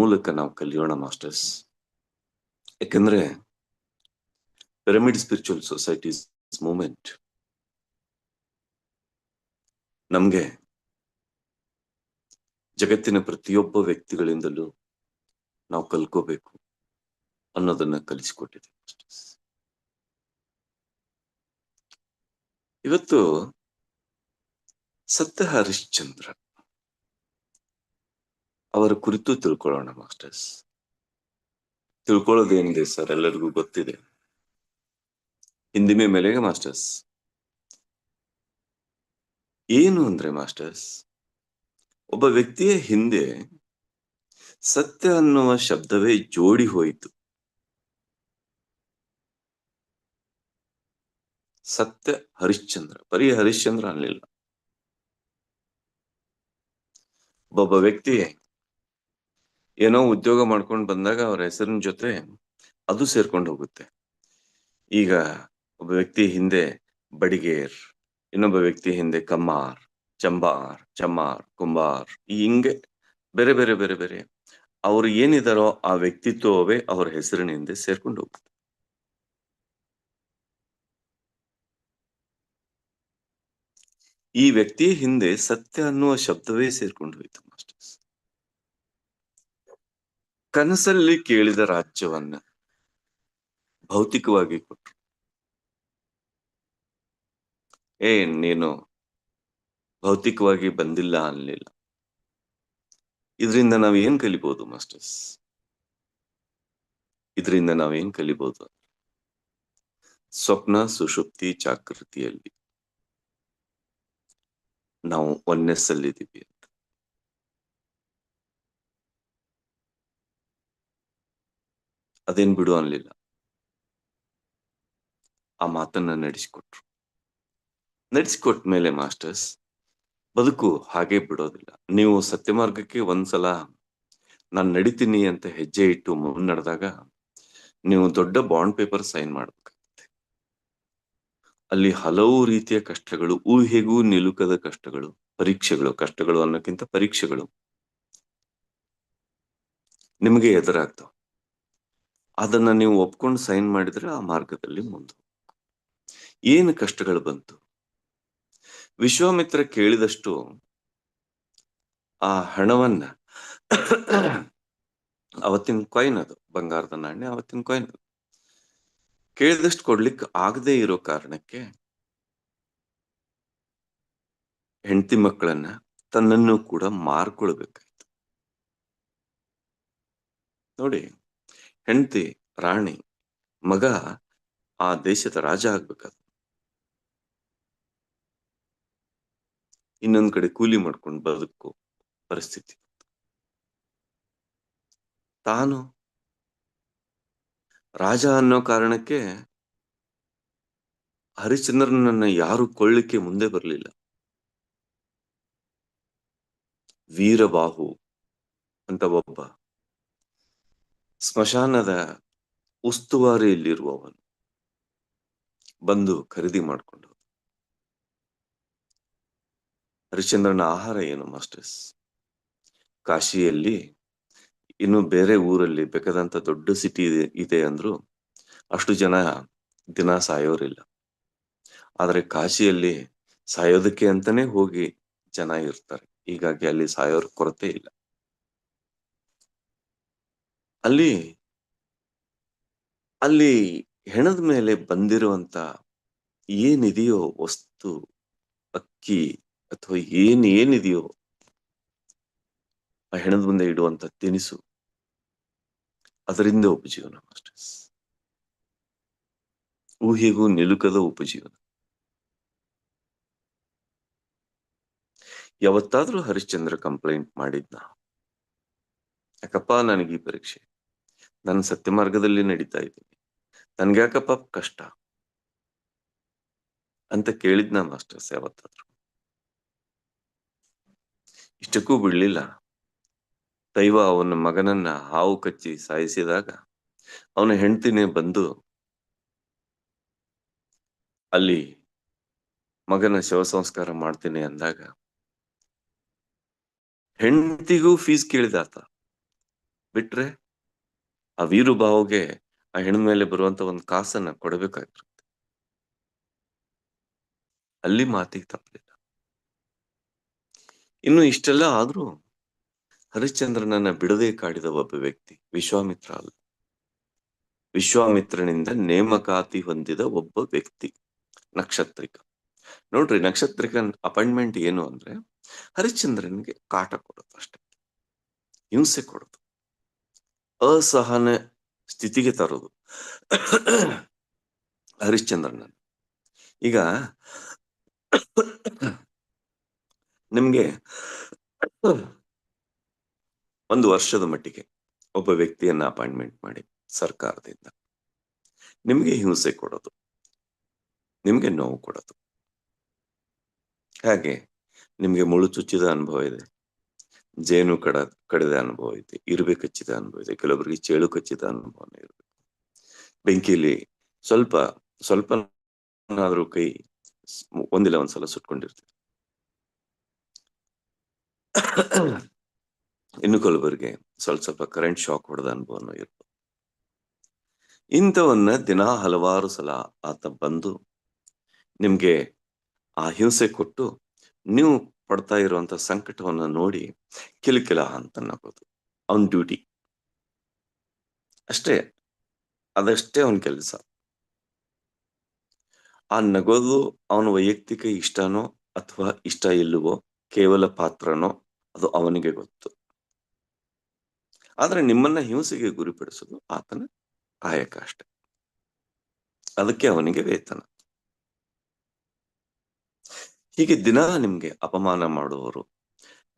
ಮೂಲಕ ನಾವು ಕಲಿಯೋಣ, ಮಾಸ್ಟರ್ಸ್. ಯಾಕಂದ್ರೆ ಪಿರಮಿಡ್ ಸ್ಪಿರಿಚುವಲ್ ಸೊಸೈಟೀಸ್ ಮೂಮೆಂಟ್ ನಮ್ಗೆ ಜಗತ್ತಿನ ಪ್ರತಿಯೊಬ್ಬ ವ್ಯಕ್ತಿಗಳಿಂದಲೂ ನಾವು ಕಲ್ಕೋಬೇಕು ಅನ್ನೋದನ್ನ ಕಲಿಸಿಕೊಟ್ಟಿದೆ ಇವತ್ತು ಸತ್ಯ ಹರಿಶ್ಚಂದ್ರ ಅವರ ಕುರಿತು ತಿಳ್ಕೊಳ್ಳೋಣ, ಮಾಸ್ಟರ್ಸ್. ತಿಳ್ಕೊಳ್ಳೋದೇನಿದೆ ಸರ್? ಎಲ್ಲರಿಗೂ ಗೊತ್ತಿದೆ. ಹಿಂದಿಮೆ ಮೇಲೆಗೆ, ಮಾಸ್ಟರ್ಸ್. ಏನು ಅಂದ್ರೆ, ಮಾಸ್ಟರ್ಸ್? ಒಬ್ಬ ವ್ಯಕ್ತಿಯ ಹಿಂದೆ ಸತ್ಯ ಅನ್ನುವ ಶಬ್ದವೇ ಜೋಡಿ ಹೋಯಿತು. ಸತ್ಯ ಹರಿಶ್ಚಂದ್ರ. ಬರೀ ಹರಿಶ್ಚಂದ್ರ ಅನ್ನಲಿಲ್ಲ ಒಬ್ಬ ವ್ಯಕ್ತಿ ಏನೋ ಉದ್ಯೋಗ ಮಾಡ್ಕೊಂಡು ಬಂದಾಗ ಅವ್ರ ಹೆಸರಿನ ಜೊತೆ ಅದು ಸೇರ್ಕೊಂಡು ಹೋಗುತ್ತೆ. ಈಗ ಒಬ್ಬ ವ್ಯಕ್ತಿ ಹಿಂದೆ ಬಡಿಗೇರ್, ಇನ್ನೊಬ್ಬ ವ್ಯಕ್ತಿ ಹಿಂದೆ ಕಮ್ಮಾರ್, ಚಂಬಾರ್, ಚಮ್ಮಾರ್, ಕುಂಬಾರ್, ಈ ಹಿಂಗೆ ಬೇರೆ ಬೇರೆ ಬೇರೆ ಬೇರೆ ಅವ್ರು ಏನಿದಾರೋ ಆ ವ್ಯಕ್ತಿತ್ವವೇ ಅವ್ರ ಹೆಸರಿನ ಹಿಂದೆ ಸೇರ್ಕೊಂಡು ಹೋಗುತ್ತೆ. ಈ ವ್ಯಕ್ತಿ ಹಿಂದೆ ಸತ್ಯ ಅನ್ನುವ ಶಬ್ದವೇ ಸೇರ್ಕೊಂಡು ಹೋಯ್ತು ಮಾಸ್ಟರ್ಸ್ ಕನಸಲ್ಲಿ ಕೇಳಿದ ರಾಜ್ಯವನ್ನ ಭೌತಿಕವಾಗಿ ಕೊಟ್ರು. ಏ, ನೀನು ಭೌತಿಕವಾಗಿ ಬಂದಿಲ್ಲ ಅನ್ಲಿಲ್ಲ. ಇದರಿಂದ ನಾವ್ ಏನ್ ಕಲಿಬಹುದು ಮಾಸ್ಟರ್ಸ್? ಇದರಿಂದ ನಾವೇನ್ ಕಲಿಬಹುದು ಸ್ವಪ್ನ, ಸುಷುಪ್ತಿ ಜಾಗೃತಿಯಲ್ಲಿ ನಾವು ಒನ್ನೆಸ್ ಅಲ್ಲಿದ್ದೀವಿ ಅಂತ ಅದೇನ್ ಬಿಡು ಅನ್ಲಿಲ್ಲ. ಆ ಮಾತನ್ನ ನಡೆಸಿಕೊಟ್ರು. ನಡೆಸಿಕೊಟ್ಟ ಮೇಲೆ ಮಾಸ್ಟರ್ಸ್, ಬದುಕು ಹಾಗೆ ಬಿಡೋದಿಲ್ಲ. ನೀವು ಸತ್ಯ ಮಾರ್ಗಕ್ಕೆ ಒಂದ್ಸಲ ನಾನು ನಡಿತೀನಿ ಅಂತ ಹೆಜ್ಜೆ ಇಟ್ಟು ಮುನ್ನಡೆದಾಗ ನೀವು ದೊಡ್ಡ ಬಾಂಡ್ ಪೇಪರ್ ಸೈನ್ ಮಾಡಬೇಕಾಗುತ್ತೆ. ಅಲ್ಲಿ ಹಲವು ರೀತಿಯ ಕಷ್ಟಗಳು, ಊಹೆಗೂ ನಿಲುಕದ ಕಷ್ಟಗಳು, ಪರೀಕ್ಷೆಗಳು, ಕಷ್ಟಗಳು ಅನ್ನೋಕ್ಕಿಂತ ಪರೀಕ್ಷೆಗಳು ನಿಮಗೆ ಎದುರಾಗ್ತಾವ. ಅದನ್ನ ನೀವು ಒಪ್ಕೊಂಡು ಸೈನ್ ಮಾಡಿದ್ರೆ ಆ ಮಾರ್ಗದಲ್ಲಿ ಮುಂದೆ ಏನು ಕಷ್ಟಗಳು ಬಂತು? ವಿಶ್ವಾಮಿತ್ರ ಕೇಳಿದಷ್ಟು ಆ ಹಣವನ್ನ ಅವತ್ತಿನ ಕಾಯಿನ್ ಅದು, ಬಂಗಾರದ ನಾಣ್ಯ ಅವತ್ತಿನ ಕಾಯಿನ್ ಅದು. ಕೇಳಿದಷ್ಟು ಕೊಡ್ಲಿಕ್ಕೆ ಆಗದೆ ಇರೋ ಕಾರಣಕ್ಕೆ ಹೆಂಡತಿ ಮಕ್ಕಳನ್ನ ತನ್ನನ್ನು ಕೂಡ ಮಾರ್ಕೊಳ್ಬೇಕಾಯ್ತು. ನೋಡಿ ಹೆಂಡತಿ, ರಾಣಿ, ಮಗ ಆ ದೇಶದ ರಾಜ ಆಗ್ಬೇಕಾದ. ಇನ್ನೊಂದ್ ಕಡೆ ಕೂಲಿ ಮಾಡ್ಕೊಂಡು ಬದುಕು ಪರಿಸ್ಥಿತಿ. ತಾನು ರಾಜ ಅನ್ನೋ ಕಾರಣಕ್ಕೆ ಹರಿಶ್ಚಂದ್ರನನ್ನ ಯಾರು ಕೊಳ್ಳಿಕ್ಕೆ ಮುಂದೆ ಬರಲಿಲ್ಲ. ವೀರಬಾಹು ಅಂತ ಒಬ್ಬ ಸ್ಮಶಾನದ ಉಸ್ತುವಾರಿಯಲ್ಲಿರುವವನು ಬಂದು ಖರೀದಿ ಮಾಡಿಕೊಂಡು ಹರಿಶ್ಚಂದ್ರನ ಆಹಾರ ಏನು ಮಾಸ್ಟರ್ಸ್? ಕಾಶಿಯಲ್ಲಿ ಇನ್ನು ಬೇರೆ ಊರಲ್ಲಿ ಬೇಕಾದಂತ ದೊಡ್ಡ ಸಿಟಿ ಇದೆ ಇದೆ ಅಂದ್ರು ಅಷ್ಟು ಜನ ದಿನ ಸಾಯೋರಿಲ್ಲ. ಆದರೆ ಕಾಶಿಯಲ್ಲಿ ಸಾಯೋದಕ್ಕೆ ಅಂತಾನೆ ಹೋಗಿ ಜನ ಇರ್ತಾರೆ. ಹೀಗಾಗಿ ಅಲ್ಲಿ ಸಾಯೋರ್ ಕೊರತೆ ಇಲ್ಲ. ಅಲ್ಲಿ ಅಲ್ಲಿ ಹೆಣದ ಮೇಲೆ ಬಂದಿರುವಂತ ಏನಿದೆಯೋ ವಸ್ತು, ಅಕ್ಕಿ ಅಥವಾ ಏನ್ ಏನಿದೆಯೋ ಆ ಹೆಣದ ಮುಂದೆ ಇಡುವಂತ ತಿನಿಸು. ಅದರಿಂದ ಉಪಜೀವನ ಮಾಸ್ಟರ್ಸ್ ಊಹೆಗೂ ನಿಲುಕದ ಉಪಜೀವನ. ಯಾವತ್ತಾದ್ರೂ ಹರಿಶ್ಚಂದ್ರ ಕಂಪ್ಲೇಂಟ್ ಮಾಡಿದ್ನ? ಯಾಕಪ್ಪ ನನಗೆ ಈ ಪರೀಕ್ಷೆ? ನಾನು ಸತ್ಯ ಮಾರ್ಗದಲ್ಲಿ ನಡೀತಾ ಇದ್ದೀನಿ. ನನ್ಗ್ಯಾಕಪ್ಪ ಕಷ್ಟ? ಅಂತ ಕೇಳಿದ್ನ ಮಾಸ್ಟರ್ಸ್ ಯಾವತ್ತಾದ್ರು. ಇಷ್ಟಕ್ಕೂ ಬಿಡ್ಲಿಲ್ಲ. ದೈವ ಅವನ ಮಗನನ್ನ ಹಾವು ಕಚ್ಚಿ ಸಾಯಿಸಿದಾಗ ಅವನ ಹೆಂಡತಿನೇ ಬಂದು ಅಲ್ಲಿ ಮಗನ ಶವ ಸಂಸ್ಕಾರ ಮಾಡ್ತೀನಿ ಅಂದಾಗ ಹೆಂಡತಿಗೂ ಫೀಸ್ ಕೇಳಿದಾತ ಬಿಟ್ರೆ ಆ ವೀರುಭಾವಗೆ ಆ ಹೆಣ್ಣು ಮೇಲೆ ಬರುವಂತ ಒಂದು ಕಾಸನ್ನ ಕೊಡಬೇಕಾಗಿರುತ್ತೆ. ಅಲ್ಲಿ ಮಾತಿಗೆ ತಪ್ಪಲಿಲ್ಲ. ಇನ್ನು ಇಷ್ಟೆಲ್ಲ ಆದ್ರೂ ಹರಿಶ್ಚಂದ್ರನನ್ನ ಬಿಡದೆ ಕಾಡಿದ ಒಬ್ಬ ವ್ಯಕ್ತಿ ವಿಶ್ವಾಮಿತ್ರ ಅಲ್ಲ. ವಿಶ್ವಾಮಿತ್ರನಿಂದ ನೇಮಕಾತಿ ಹೊಂದಿದ ಒಬ್ಬ ವ್ಯಕ್ತಿ ನಕ್ಷತ್ರಿಕ. ನೋಡ್ರಿ ನಕ್ಷತ್ರಿಕ ಅಪಾಯಿಂಟ್ಮೆಂಟ್ ಏನು ಅಂದ್ರೆ ಹರಿಶ್ಚಂದ್ರನಿಗೆ ಕಾಟ ಕೊಡೋದು ಅಷ್ಟೇ. ಹಿಂಸೆ ಕೊಡೋದು. ಅಸಹನ ಸ್ಥಿತಿಗೆ ತರೋದು. ಹರಿಶ್ಚಂದ್ರನ ಈಗ ನಿಮ್ಗೆ ಒಂದು ವರ್ಷದ ಮಟ್ಟಿಗೆ ಒಬ್ಬ ವ್ಯಕ್ತಿಯನ್ನ ಅಪಾಯಿಂಟ್ಮೆಂಟ್ ಮಾಡಿ ಸರ್ಕಾರದಿಂದ. ನಿಮ್ಗೆ ಹಿಂಸೆ ಕೊಡೋದು. ನಿಮ್ಗೆ ನೋವು ಕೊಡೋದು. ಹಾಗೆ ನಿಮ್ಗೆ ಮುಳು ಚುಚ್ಚಿದ ಅನುಭವ ಇದೆ. ಜೇನು ಕಡ, ಕಡಿದ ಅನುಭವ ಇದೆ, ಇರುವೆ ಕಚ್ಚಿದ ಅನುಭವ ಇದೆ ಕೆಲವರಿಗೆ ಚೇಳು ಕಚ್ಚಿದ ಅನುಭವನೇ ಇರಬೇಕು ಬೆಂಕಿಲಿ ಸ್ವಲ್ಪ ಸ್ವಲ್ಪ ಕೈ ಒಂದಿಲ್ಲ, ಒಂದ್ಸಲ ಸುಟ್ಕೊಂಡಿರ್ತೀವಿ. ಇನ್ನು ಕೆಲವರಿಗೆ ಸ್ವಲ್ಪ ಸ್ವಲ್ಪ ಕರೆಂಟ್ ಶಾಕ್ ಹೊಡೆದ ಅನುಭವನೂ ಇರ್ಬೋದು ಇಂಥವನ್ನ ದಿನ ಹಲವಾರು ಸಲ ಆತ ಬಂದು ನಿಮ್ಗೆ ಆ ಹಿಂಸೆ ಕೊಟ್ಟು, ನೀವು ಪಡ್ತಾ ಇರುವಂತ ಸಂಕಟವನ್ನ ನೋಡಿ ಕಿಲಕಿಲ ಅಂತ ಅನ್ನಬಹುದು ಅವನ್ ಡ್ಯೂಟಿ ಅಷ್ಟೇ, ಅದಷ್ಟೇ ಅವನ ಕೆಲಸ. ಆ ನಗೋದು ಅವನ ವೈಯಕ್ತಿಕ ಇಷ್ಟನೋ ಅಥವಾ ಇಷ್ಟ ಇಲ್ಲವೋ, ಕೇವಲ ಪಾತ್ರನೋ, ಅದು ಅವನಿಗೆ ಗೊತ್ತು. ಆದ್ರೆ ನಿಮ್ಮನ್ನ ಹಿಂಸೆಗೆ ಗುರಿಪಡಿಸೋದು ಆತನ ಕಾಯಕ ಅಷ್ಟೆ. ಅದಕ್ಕೆ ಅವನಿಗೆ ವೇತನ. ಹೀಗೆ ದಿನ ನಿಮ್ಗೆ ಅಪಮಾನ ಮಾಡುವವರು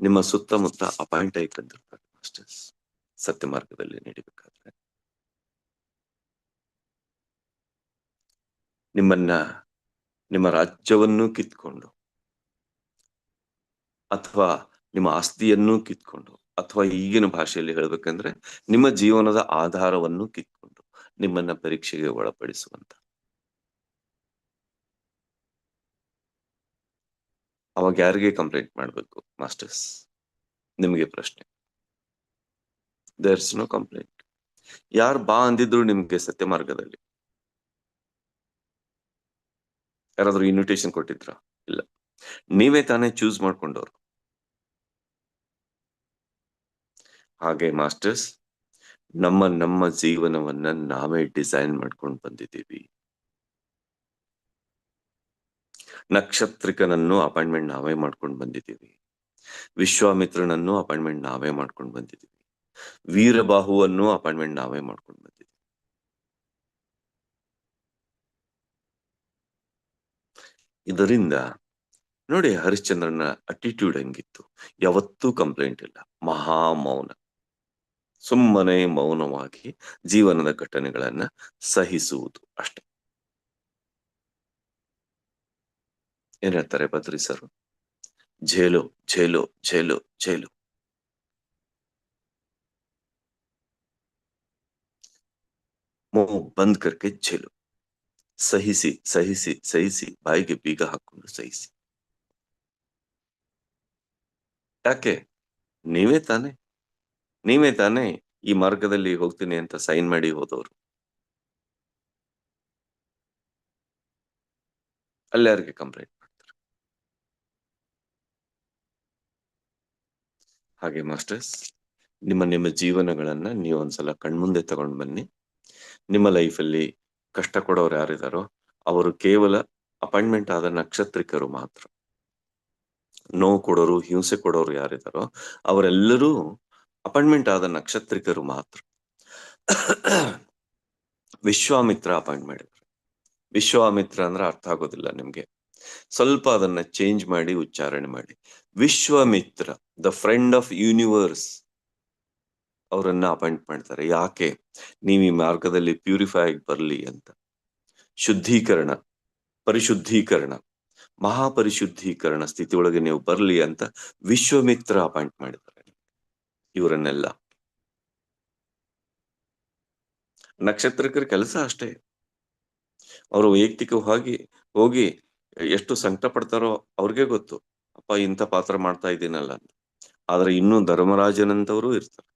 ನಿಮ್ಮ ಸುತ್ತಮುತ್ತ ಅಪಾಯಿಂಟ್ ಆಗಿ ಬಂದಿರ್ತಾರೆ ಮಾಸ್ಟರ್ಸ್ ಸತ್ಯ ಮಾರ್ಗದಲ್ಲಿ ನಡಿಬೇಕಾದ್ರೆ. ನಿಮ್ಮನ್ನ, ನಿಮ್ಮ ರಾಜ್ಯವನ್ನು ಕಿತ್ಕೊಂಡು ಅಥವಾ ನಿಮ್ಮ ಆಸ್ತಿಯನ್ನು ಕಿತ್ಕೊಂಡು ಅಥವಾ ಈಗಿನ ಭಾಷೆಯಲ್ಲಿ ಹೇಳ್ಬೇಕಂದ್ರೆ ನಿಮ್ಮ ಜೀವನದ ಆಧಾರವನ್ನು ಕಿತ್ಕೊಂಡು ನಿಮ್ಮನ್ನ ಪರೀಕ್ಷೆಗೆ ಒಳಪಡಿಸುವಂತ ಅವಾಗ ಯಾರಿಗೆ ಕಂಪ್ಲೇಂಟ್ ಮಾಡಬೇಕು? ಮಾಸ್ಟರ್ಸ್ ನಿಮಗೆ ಪ್ರಶ್ನೆ. ದೇರ್ಸ್ ನೋ ಕಂಪ್ಲೇಂಟ್ ಯಾರು ಬಾ ಅಂದಿದ್ರು ನಿಮ್ಗೆ ಸತ್ಯ ಮಾರ್ಗದಲ್ಲಿ ಯಾರಾದ್ರೂ ಇನ್ವಿಟೇಷನ್ ಕೊಟ್ಟಿದ್ರ? ಇಲ್ಲ. ನೀವೇ ತಾನೇ ಚೂಸ್ ಮಾಡ್ಕೊಂಡವ್ರು. ಹಾಗೆ ಮಾಸ್ಟರ್ಸ್ ನಮ್ಮ ನಮ್ಮ ಜೀವನವನ್ನ ನಾವೇ ಡಿಸೈನ್ ಮಾಡ್ಕೊಂಡು ಬಂದಿದ್ದೀವಿ. ನಕ್ಷತ್ರಿಕನನ್ನು ಅಪಾಯಿಂಟ್ಮೆಂಟ್ ನಾವೇ ಮಾಡ್ಕೊಂಡು ಬಂದಿದ್ದೀವಿ. ವಿಶ್ವಾಮಿತ್ರನನ್ನು ಅಪಾಯಿಂಟ್ಮೆಂಟ್ ನಾವೇ ಮಾಡ್ಕೊಂಡು ಬಂದಿದ್ದೀವಿ. ವೀರಬಾಹುವನ್ನು ಅಪಾಯಿಂಟ್ಮೆಂಟ್ ನಾವೇ ಮಾಡ್ಕೊಂಡು ಬಂದಿದ್ದೀವಿ. ಇದರಿಂದ ನೋಡಿ ಹರಿಶ್ಚಂದ್ರನ ಅಟಿಟ್ಯೂಡ್ ಹೆಂಗಿತ್ತು? ಯಾವತ್ತೂ ಕಂಪ್ಲೇಂಟ್ ಇಲ್ಲ. ಮಹಾ ಮೌನ. ಸುಮ್ಮನೆ ಮೌನವಾಗಿ ಜೀವನದ ಘಟನೆಗಳನ್ನ ಸಹಿಸುವುದು ಅಷ್ಟೆ. ಏನ್ ಹೇಳ್ತಾರೆ ಬದ್ರಿ ಸರ್ ಝೇಲು ಝೇಲು ಝೇಲು ಝೇಲು. ಮೋ ಬಂದ್ ಕರ್ಕೆ ಝೇಲು. ಸಹಿಸಿ ಸಹಿಸಿ ಸಹಿಸಿ, ಬಾಯಿಗೆ ಬೀಗ ಹಾಕೊಂಡು ಸಹಿಸಿ. ಯಾಕೆ? ನೀವೇ ತಾನೆ. ನೀವೇ ತಾನೆ ಈ ಮಾರ್ಗದಲ್ಲಿ ಹೋಗ್ತೀನಿ ಅಂತ ಸೈನ್ ಮಾಡಿ ಹೋದವರು. ಅಲ್ಲಿ ಯಾರಿಗೆ ಕಂಪ್ಲೇಂಟ್ ಹಾಗೆ ಮಾಸ್ಟರ್ಸ್ ನಿಮ್ಮ ನಿಮ್ಮ ಜೀವನಗಳನ್ನ ನೀವು ಒಂದ್ಸಲ ಕಣ್ಮುಂದೆ ತಗೊಂಡು ಬನ್ನಿ. ನಿಮ್ಮ ಲೈಫಲ್ಲಿ ಕಷ್ಟ ಕೊಡೋರು ಯಾರಿದಾರೋ, ಅವರು ಕೇವಲ ಅಪಾಯಿಂಟ್ಮೆಂಟ್ ಆದ ನಕ್ಷತ್ರಿಕರು ಮಾತ್ರ. ನೋವು ಕೊಡೋರು, ಹಿಂಸೆ ಕೊಡೋರು ಯಾರಿದಾರೋ, ಅವರೆಲ್ಲರೂ ಅಪಾಯಿಂಟ್ಮೆಂಟ್ ಆದ ನಕ್ಷತ್ರಿಕರು ಮಾತ್ರ. ವಿಶ್ವಾಮಿತ್ರ ಅಪಾಯಿಂಟ್ ಮಾಡಿದ್ರು. ವಿಶ್ವಾಮಿತ್ರ ಅಂದ್ರೆ ಅರ್ಥ ಆಗೋದಿಲ್ಲ ನಿಮ್ಗೆ. ಸ್ವಲ್ಪ ಅದನ್ನ ಚೇಂಜ್ ಮಾಡಿ ಉಚ್ಚಾರಣೆ ಮಾಡಿ. Vishwamitra the friend of universe ಅವರನ್ನ ಅಪಾಯಿಂಟ್ ಮಾಡ್ತಾರೆ. ಯಾಕೆ? ನೀವು ಈ ಮಾರ್ಗದಲ್ಲಿ ಪ್ಯೂರಿಫೈ ಆಗಿ ಬರ್ಲಿ ಅಂತ. ಶುದ್ಧೀಕರಣ, ಪರಿಶುದ್ಧೀಕರಣ, ಮಹಾಪರಿಶುದ್ಧೀಕರಣ ಸ್ಥಿತಿ ಒಳಗೆ ನೀವು ಬರ್ಲಿ ಅಂತ ವಿಶ್ವಮಿತ್ರ ಅಪಾಯಿಂಟ್ ಮಾಡಿದ್ದಾರೆ. ಇವರನ್ನೆಲ್ಲ. ನಕ್ಷತ್ರಕರ ಕೆಲಸ ಅಷ್ಟೇ. ಅವರು ವೈಯಕ್ತಿಕವಾಗಿ ಹೋಗಿ ಎಷ್ಟು ಸಂಕಟ ಪಡ್ತಾರೋ ಅವ್ರಿಗೆ ಗೊತ್ತು. ಅಪ್ಪ, ಇಂಥ ಪಾತ್ರ ಮಾಡ್ತಾ ಇದ್ದೀನಲ್ಲ ಅಂತ. ಆದ್ರೆ ಇನ್ನೂ ಧರ್ಮರಾಜನಂತವರು ಇರ್ತಾರೆ.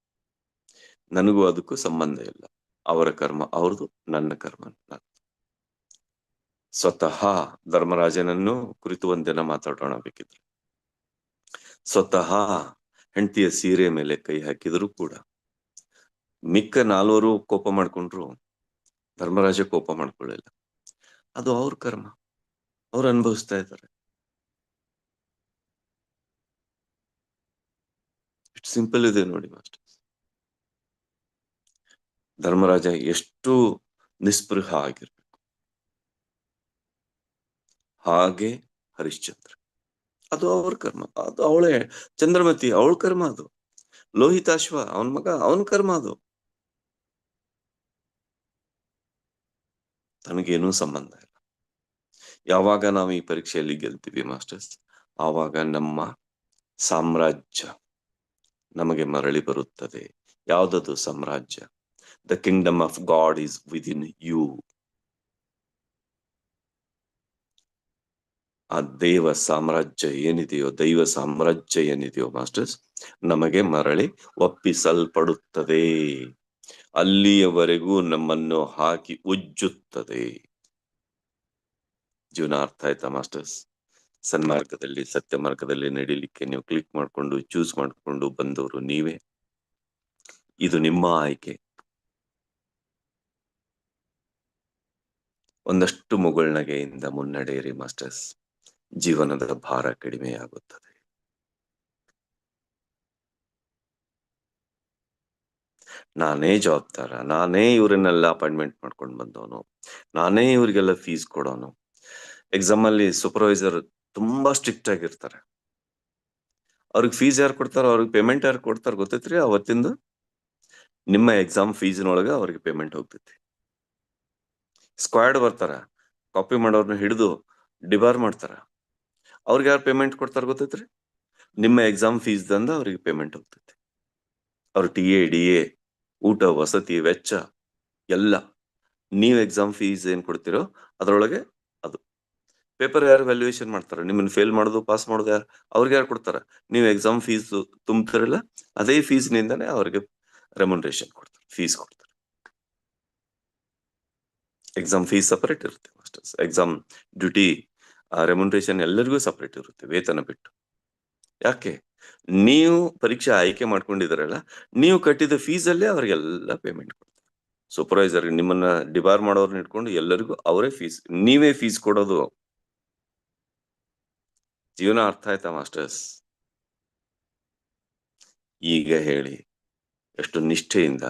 ನನಗೂ ಅದಕ್ಕೂ ಸಂಬಂಧ ಇಲ್ಲ. ಅವರ ಕರ್ಮ ಅವ್ರದ್ದು, ನನ್ನ ಕರ್ಮ. ಸ್ವತಃ ಧರ್ಮರಾಜನನ್ನು ಕುರಿತು ಒಂದಿನ ಮಾತಾಡೋಣ ಬೇಕಿದ್ರೆ. ಸ್ವತಃ ಹೆಂಡತಿಯ ಸೀರೆ ಮೇಲೆ ಕೈ ಹಾಕಿದರೂ ಕೂಡ. ಮಿಕ್ಕ ನಾಲ್ವರು ಕೋಪ ಮಾಡ್ಕೊಂಡ್ರು ಧರ್ಮರಾಜ ಕೋಪ ಮಾಡ್ಕೊಳ್ಳಿಲ್ಲ. ಅದು ಅವ್ರ ಕರ್ಮ. ಅವ್ರು ಅನುಭವಿಸ್ತಾ ಇದ್ದಾರೆ. ಇಷ್ಟು ಸಿಂಪಲ್ ಇದೆ ನೋಡಿ ಮಾಸ್ಟರ್. ಧರ್ಮರಾಜ ಎಷ್ಟು ನಿಸ್ಪೃಹ ಆಗಿರ್ಬೇಕು. ಹಾಗೆ ಹರಿಶ್ಚಂದ್ರ. ಅದು ಅವ್ರ ಕರ್ಮ. ಅದು ಅವಳೇ. ಚಂದ್ರಮತಿ, ಅವಳ ಕರ್ಮ ಅದು. ಲೋಹಿತಾಶ್ವ ಅವನ ಮಗ, ಅವನ ಕರ್ಮ ಅದು. ತನಗೇನೂ ಸಂಬಂಧ ಯಾವಾಗ ನಾವು ಈ ಪರೀಕ್ಷೆಯಲ್ಲಿ ಗೆಲ್ತೀವಿ, ಮಾಸ್ಟರ್ಸ್? ಆವಾಗ ನಮ್ಮ ಸಾಮ್ರಾಜ್ಯ ನಮಗೆ ಮರಳಿ ಬರುತ್ತದೆ. ಯಾವುದದು ಸಾಮ್ರಾಜ್ಯ? The kingdom of God is within you ಆ ದೇವ ಸಾಮ್ರಾಜ್ಯ ಏನಿದೆಯೋ, ದೈವ ಸಾಮ್ರಾಜ್ಯ ಏನಿದೆಯೋ, ಮಾಸ್ಟರ್ಸ್, ನಮಗೆ ಮರಳಿ ಒಪ್ಪಿಸಲ್ಪಡುತ್ತದೆ. ಅಲ್ಲಿಯವರೆಗೂ ನಮ್ಮನ್ನು ಹಾಕಿ ಉಜ್ಜುತ್ತದೆ. ಜೀವನ ಅರ್ಥ ಆಯ್ತಾ, ಮಾಸ್ಟರ್ಸ್? ಸನ್ಮಾರ್ಗದಲ್ಲಿ ಸತ್ಯ ಮಾರ್ಗದಲ್ಲಿ ನಡೀಲಿಕ್ಕೆ ನೀವು ಕ್ಲಿಕ್ ಮಾಡ್ಕೊಂಡು ಚೂಸ್ ಮಾಡ್ಕೊಂಡು ಬಂದವರು ನೀವೇ. ಇದು ನಿಮ್ಮ ಆಯ್ಕೆ. ಒಂದಷ್ಟು ಮುಗುಳ್ನಗೆಯಿಂದ ಮುನ್ನಡೆಯಿರಿ, ಮಾಸ್ಟರ್ಸ್. ಜೀವನದ ಭಾರ ಕಡಿಮೆಯಾಗುತ್ತದೆ. ನಾನೇ ಜವಾಬ್ದಾರ, ನಾನೇ ಇವರನ್ನೆಲ್ಲ ಅಪಾಯಿಂಟ್ಮೆಂಟ್ ಮಾಡ್ಕೊಂಡು ಬಂದವನು, ನಾನೇ ಇವರಿಗೆಲ್ಲ ಫೀಸ್ ಕೊಡೋನು. ಎಕ್ಸಾಮ್ ಅಲ್ಲಿ ಸೂಪರ್ವೈಸರ್ ತುಂಬಾ ಸ್ಟ್ರಿಕ್ಟ್ ಆಗಿರ್ತಾರೆ. ಅವ್ರಿಗೆ ಫೀಸ್ ಯಾರು ಕೊಡ್ತಾರೋ, ಅವ್ರಿಗೆ ಪೇಮೆಂಟ್ ಯಾರು ಕೊಡ್ತಾರ ಗೊತ್ತೈತ್ರಿ? ಅವತ್ತಿಂದ ನಿಮ್ಮ ಎಕ್ಸಾಮ್ ಫೀಸ್ನೊಳಗೆ ಅವ್ರಿಗೆ ಪೇಮೆಂಟ್ ಹೋಗ್ತೈತಿ. ಸ್ಕ್ವಾಡ್ ಬರ್ತಾರ ಕಾಪಿ ಮಾಡೋರ್ನ ಹಿಡಿದು ಡಿಬಾರ್ ಮಾಡ್ತಾರ. ಅವ್ರಿಗೆ ಯಾರು ಪೇಮೆಂಟ್ ಕೊಡ್ತಾರ ಗೊತ್ತೈತ್ರಿ? ನಿಮ್ಮ ಎಕ್ಸಾಮ್ ಫೀಸ್ ತಂದ ಅವ್ರಿಗೆ ಪೇಮೆಂಟ್ ಹೋಗ್ತೈತಿ. ಅವ್ರ ಟಿ ಎ ಡಿ ಎ ಊಟ, ವಸತಿ, ವೆಚ್ಚ, ಎಲ್ಲ. ನೀವು ಎಕ್ಸಾಮ್ ಫೀಸ್ ಏನ್ ಕೊಡ್ತೀರೋ ಅದರೊಳಗೆ ಅದು. ಪೇಪರ್ ಯಾರು ವ್ಯಾಲ್ಯೂಯೇಷನ್ ಮಾಡ್ತಾರೆ? ನಿಮ್ಮನ್ನ ಫೇಲ್ ಮಾಡೋದು ಪಾಸ್ ಮಾಡೋದು ಯಾರು? ಅವ್ರಿಗೆ ಯಾರು ಕೊಡ್ತಾರೆ? ನೀವು ಎಕ್ಸಾಮ್ ಫೀಸ್ ತುಂಬ್ತಾರಲ್ಲ, ಅದೇ ಫೀಸ್ ನಿಂದಾನೆ ಅವ್ರಿಗೆ ರೆಮ್ಯುನರೇಷನ್ ಕೊಡ್ತಾರೆ ಫೀಸ್ ಕೊಡ್ತಾರೆ. ಎಕ್ಸಾಮ್ ಫೀಸ್ ಸಪರೇಟ್ ಇರುತ್ತೆ ಮಾಸ್ಟರ್ಸ್ ಎಕ್ಸಾಮ್ ಡ್ಯೂಟಿ ರೆಮ್ಯುನರೇಷನ್ ಎಲ್ಲರಿಗೂ ಸಪರೇಟ್ ಇರುತ್ತೆ, ವೇತನ ಬಿಟ್ಟು. ಯಾಕೆ? ನೀವು ಪರೀಕ್ಷೆ ಆಯ್ಕೆ ಮಾಡ್ಕೊಂಡಿದಾರಲ್ಲ ನೀವು ಕಟ್ಟಿದ ಫೀಸ್ ಅಲ್ಲೇ ಅವ್ರಿಗೆಲ್ಲ ಪೇಮೆಂಟ್ ಕೊಡ್ತಾರೆ. ಸೂಪರ್ವೈಸರ್ ನಿಮ್ಮನ್ನ ಡಿಬಾರ್ ಮಾಡೋರ್ನ ಇಟ್ಕೊಂಡು ಎಲ್ಲರಿಗೂ ಅವರೇ ಫೀಸ್ ನೀವೇ ಫೀಸ್ ಕೊಡೋದು ಜೀವನ ಅರ್ಥ ಆಯ್ತಾ ಮಾಸ್ಟರ್ಸ್ ಈಗ ಹೇಳಿ ಎಷ್ಟು ನಿಷ್ಠೆಯಿಂದ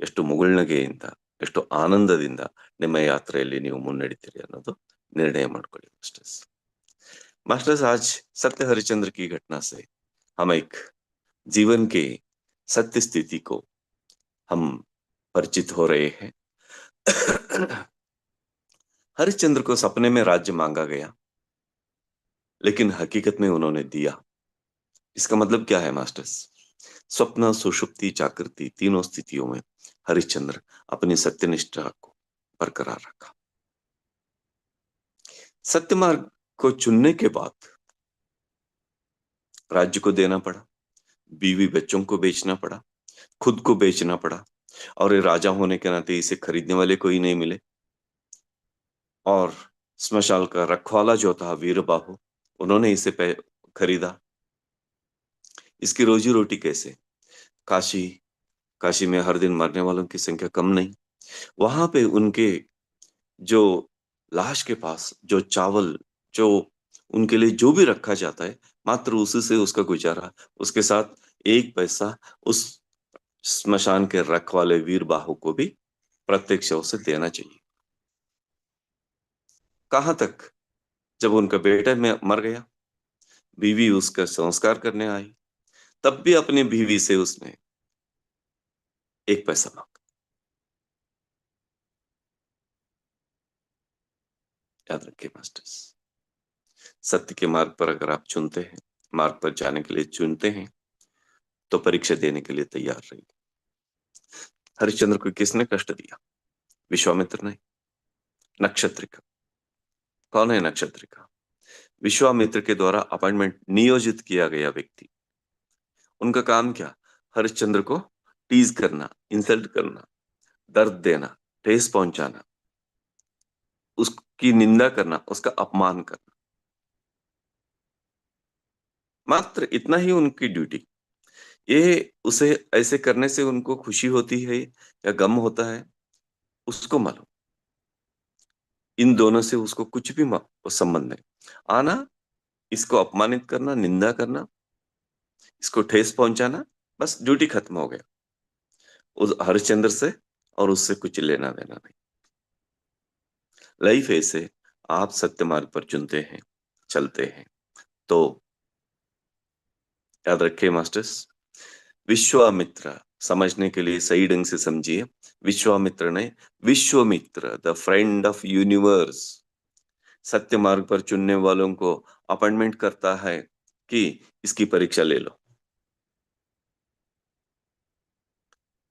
ಎಷ್ಟು ಮುಗುಳ್ನಗೆಯಿಂದ ಎಷ್ಟು ಆನಂದದಿಂದ ನಿಮ್ಮ ಯಾತ್ರೆಯಲ್ಲಿ ನೀವು ಮುನ್ನಡಿತೀರಿ ಅನ್ನೋದು निर्णय ಮಾಡ್ಕೊಳ್ಳಿ मास्टर्स मास्टर्स आज सत्य हरिचंद्र की घटना से हम एक जीवन के सत्य स्थिति को हम परिचित हो रहे हैं हरिश्चंद्र को सपने में राज्य मांगा गया लेकिन हकीकत में उन्होंने दिया। इसका मतलब क्या है, मास्टर्स? स्वप्न, सुषुप्ति, जागृति तीनों स्थितियों में हरिश्चंद्र अपनी सत्यनिष्ठा को बरकरार रखा। सत्य मार्ग को चुनने के बाद राज्य को देना पड़ा, बीवी बच्चों को बेचना पड़ा, खुद को बेचना पड़ा, और ये राजा होने के नाते इसे खरीदने वाले कोई नहीं मिले। और स्मशाल का रखवाला जो था वीर बाहु उन्होंने इसे खरीदा। इसकी रोजी रोटी कैसे? काशी काशी में हर दिन मरने वालों की संख्या कम नहीं। वहाँ पे उनके जो लाश के पास, जो चावल, जो उनके लिए जो भी रखा जाता है, मात्र उसी से उसका गुजारा। उसके साथ एक पैसा उस स्मशान के रखवाले वीर बाहु को भी प्रत्यक्ष उसे देना चाहिए। कहाँ तक जब उनका बेटा में मर गया, बीवी उसका संस्कार करने आई, तब भी अपनी बीवी से उसने एक पैसा मांगा। याद रखिए मास्टर्स, सत्य के मार्ग पर अगर आप चुनते हैं, मार्ग पर जाने के लिए चुनते हैं तो परीक्षा देने के लिए तैयार रहिए। हरिश्चंद्र को किसने कष्ट दिया? विश्वामित्र नहीं नक्षत्रिका कौन है नक्षत्र का। विश्वामित्र के द्वारा अपॉइंटमेंट नियोजित किया गया व्यक्ति। उनका काम क्या? हरिश्चंद्र को टीज करना, इंसल्ट करना, दर्द देना, ठेस पहुंचाना, उसकी निंदा करना, उसका अपमान करना। मात्र इतना ही उनकी ड्यूटी। ये उसे ऐसे करने से उनको खुशी होती है या गम होता है, उसको मालूम। इन दोनों से उसको कुछ भी संबंध नहीं। आना, इसको अपमानित करना, निंदा करना, इसको ठेस पहुंचाना, बस ड्यूटी खत्म हो गया। उस हरिश्चंद्र से और उससे कुछ लेना देना नहीं। लाइफ ऐसे, आप सत्य मार्ग पर चुनते हैं, चलते हैं। तो याद रखिए मास्टर्स, विश्वामित्र समझने के लिए सही ढंग से समझिए। विश्वामित्र ने Vishwamitra the friend of universe सत्य मार्ग पर चुनने वालों को अपॉइंटमेंट करता है कि इसकी परीक्षा ले लो।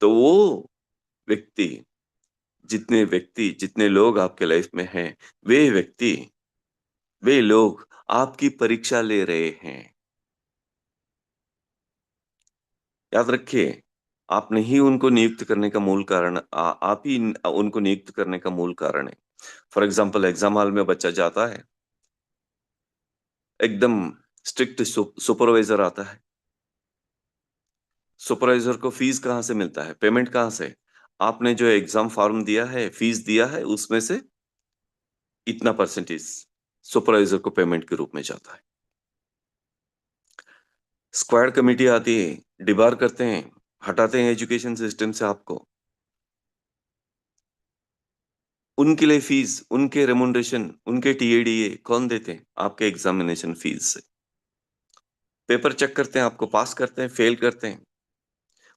तो वो व्यक्ति, जितने व्यक्ति, जितने लोग आपके लाइफ में हैं, वे व्यक्ति, वे लोग आपकी परीक्षा ले रहे हैं। याद रखिए आपने ही उनको नियुक्त करने का मूल कारण आप ही उनको नियुक्त करने का मूल कारण है। फॉर एग्ज़ाम्पल एग्ज़ाम हॉल में बच्चा जाता है, एकदम स्ट्रिक्ट सुपरवाइजर आता है। सुपरवाइजर को फ़ीस कहाँ से मिलता है? पेमेंट कहाँ से? आपने जो एग्ज़ाम फॉर्म दिया है फ़ीस दिया है, उसमें से इतना परसेंटेज सुपरवाइजर को पेमेंट के रूप में जाता है। स्क्वाड कमेटी आती है, डिबार करते हैं हटाते हैं एजुकेशन सिस्टम से आपको। उनके लिए फ़ीस, उनके रेमुनरेशन उनके टीएडीए कौन देते हैं? आपके एग्जामिनेशन फ़ीस से। पेपर चेक करते हैं, आपको पास करते हैं फेल करते हैं।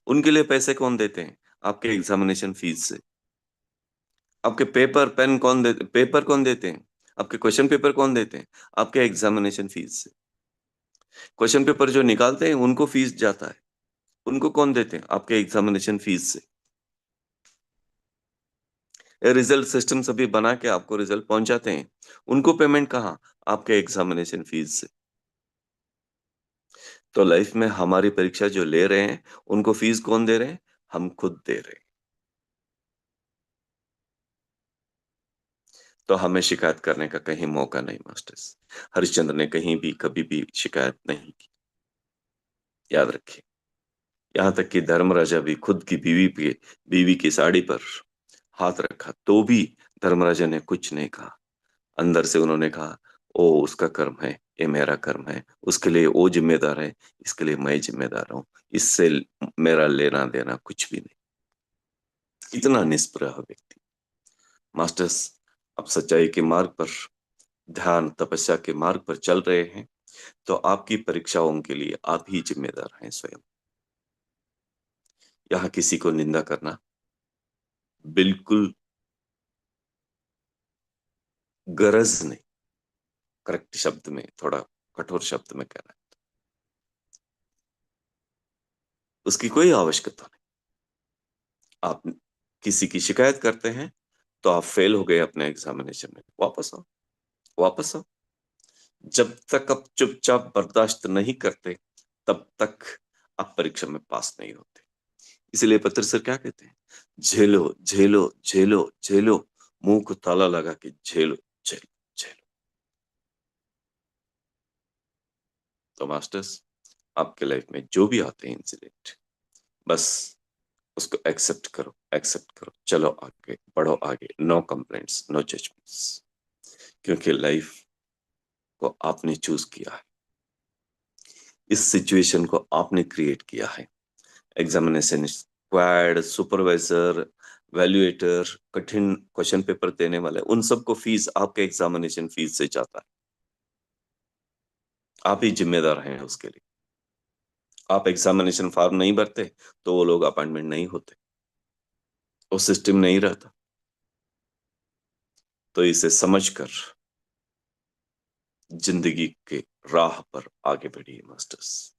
उनके लिए पैसे कौन देते हैं? आपके एग्जामिनेशन फ़ीस से। आपके पेपर पेन कौन देते पेपर कौन देते हैं? आपके क्वेश्चन पेपर कौन देते हैं? आपके एग्जामिनेशन फ़ीस से। क्वेश्चन पेपर जो निकालते हैं, उनको फ़ीस जाता है। उनको कौन देते हैं? आपके एग्जामिनेशन फ़ीस से। रिज़ल्ट सिस्टम सभी बना के आपको रिज़ल्ट पहुंचाते हैं। उनको पेमेंट कहा? आपके एग्जामिनेशन फ़ीस से। तो लाइफ में हमारी परीक्षा जो ले रहे हैं, उनको फ़ीस कौन दे रहे हैं? हम खुद दे रहे हैं। तो हमें शिकायत करने का कहीं मौका नहीं, मास्टर्स। हरिश्चंद्र ने कहीं भी कभी भी शिकायत नहीं की। याद रखिए। यहाँ तक कि धर्मराजा भी खुद की बीवी पे बीवी की साड़ी पर हाथ रखा तो भी धर्मराजा ने कुछ नहीं कहा। अंदर से उन्होंने कहा, ओ, उसका कर्म है, ये मेरा कर्म है, उसके लिए वो जिम्मेदार है, इसके लिए मैं जिम्मेदार हूँ, इससे मेरा लेना देना कुछ भी नहीं। इतना निष्प्रह व्यक्ति। मास्टर्स अब सच्चाई के मार्ग पर, ध्यान तपस्या के मार्ग पर चल रहे हैं तो आपकी परीक्षाओं के लिए आप ही जिम्मेदार हैं स्वयं। यहाँ किसी को निंदा करना। बिल्कुल गरज नहीं। करेक्ट शब्द में, थोड़ा कठोर शब्द में कहना है। उसकी कोई आवश्यकता नहीं। आप किसी की शिकायत करते हैं तो आप फेल हो गए अपने एग्जामिनेशन में। वापस आओ। वापस आओ। जब तक आप चुपचाप बर्दाश्त नहीं करते, तब तक आप परीक्षा में पास नहीं होते। इसलिए पत्र सर क्या कहते हैं? झेलो झेलो झेलो झेलो। मुँह को ताला लगा के झेलो झेलो झेलो। तो मास्टर्स, आपके लाइफ में जो भी आते हैं इंसिडेंट बस उसको एक्सेप्ट करो एक्सेप्ट करो। चलो आगे, बढ़ो आगे। नो कंप्लेंट्स नो जजमेंट्स क्योंकि लाइफ को आपने चूज़ किया है। इस सिचुएशन को आपने क्रिएट किया है। एग्जामिनेशन स्क्वाड सुपरवाइजर वैल्यूएटर कठिन क्वेश्चन पेपर देने वाले, उन सबको फ़ीस आपके एग्जामिनेशन फ़ीस से जाता है। आप ही जिम्मेदार हैं उसके लिए। आप एग्जामिनेशन फॉर्म नहीं भरते तो वो लोग अपॉइंटमेंट नहीं होते। वो सिस्टम नहीं रहता। तो इसे समझकर ज़िंदगी के राह पर आगे बढ़िए मास्टर्स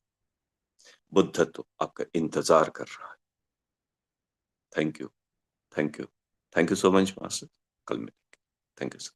बुद्ध तो आपका इंतज़ार कर रहा है। Thank you thank you thank you so much master कल मिलेंगे। Thank you sir